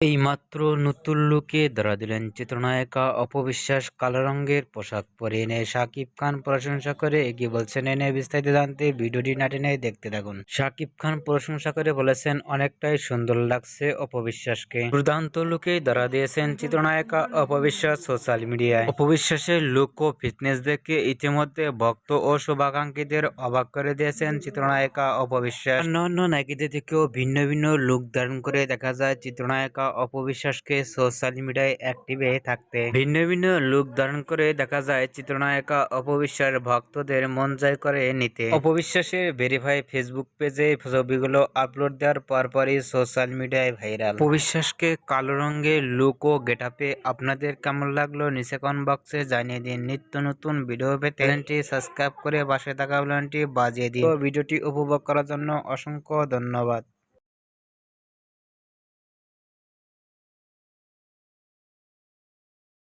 এইমাত্র নতুন লুকে ধরা দিলেন চিত্রনায়িকা অপবিশ্বাস কালো রঙের পোশাক পরে এনে শাকিব খান। প্রশংসা করে এগিয়ে বলছেন এনে বিস্তারিত জানতে ভিডিওটি না টেনে দেখতে থাকুন। শাকিব খান প্রশংসা করে বলেছেন, অনেকটাই সুন্দর লাগছে অপবিশ্বাসকে। দুর্দান্ত লুকে ধরা দিয়েছেন চিত্রনায়িকা অপবিশ্বাস সোশ্যাল মিডিয়ায়। অপবিশ্বাসের লুক ও ফিটনেস দেখে ইতিমধ্যে ভক্ত ও শুভাকাঙ্ক্ষীদের অবাক করে দিয়েছেন চিত্রনায়িকা অপবিশ্বাস। অন্য অন্য নায়িকাদের থেকেও ভিন্ন ভিন্ন লুক ধারণ করে দেখা যায়, চিত্রনায়িকা অপবিশ্বাসকে সোশ্যাল মিডিয়ায় অ্যাক্টিভে থাকতে। ভিন্ন ভিন্ন লুক ধারণ করে দেখা যায়, চিত্রনায়িকা অপবিশ্বাস ভক্তদের মন জয় করে নিতে। অপবিশ্বাসের ভেরিফাই ফেসবুক পেজে ছবিগুলো আপলোড দেওয়ার পরপরই সোশ্যাল মিডিয়ায় ভাইরাল অপবিশ্বাসকে কালো রঙের লুক ও গেটআপে আপনাদের কেমন লাগল নিচে কমেন্ট বক্সে জানিয়ে দিন। নিত্য নতুন ভিডিও পেতে সাবস্ক্রাইব করে পাশে থাকা বাজিয়ে দিন। ভিডিওটি উপভোগ করার জন্য অসংখ্য ধন্যবাদ।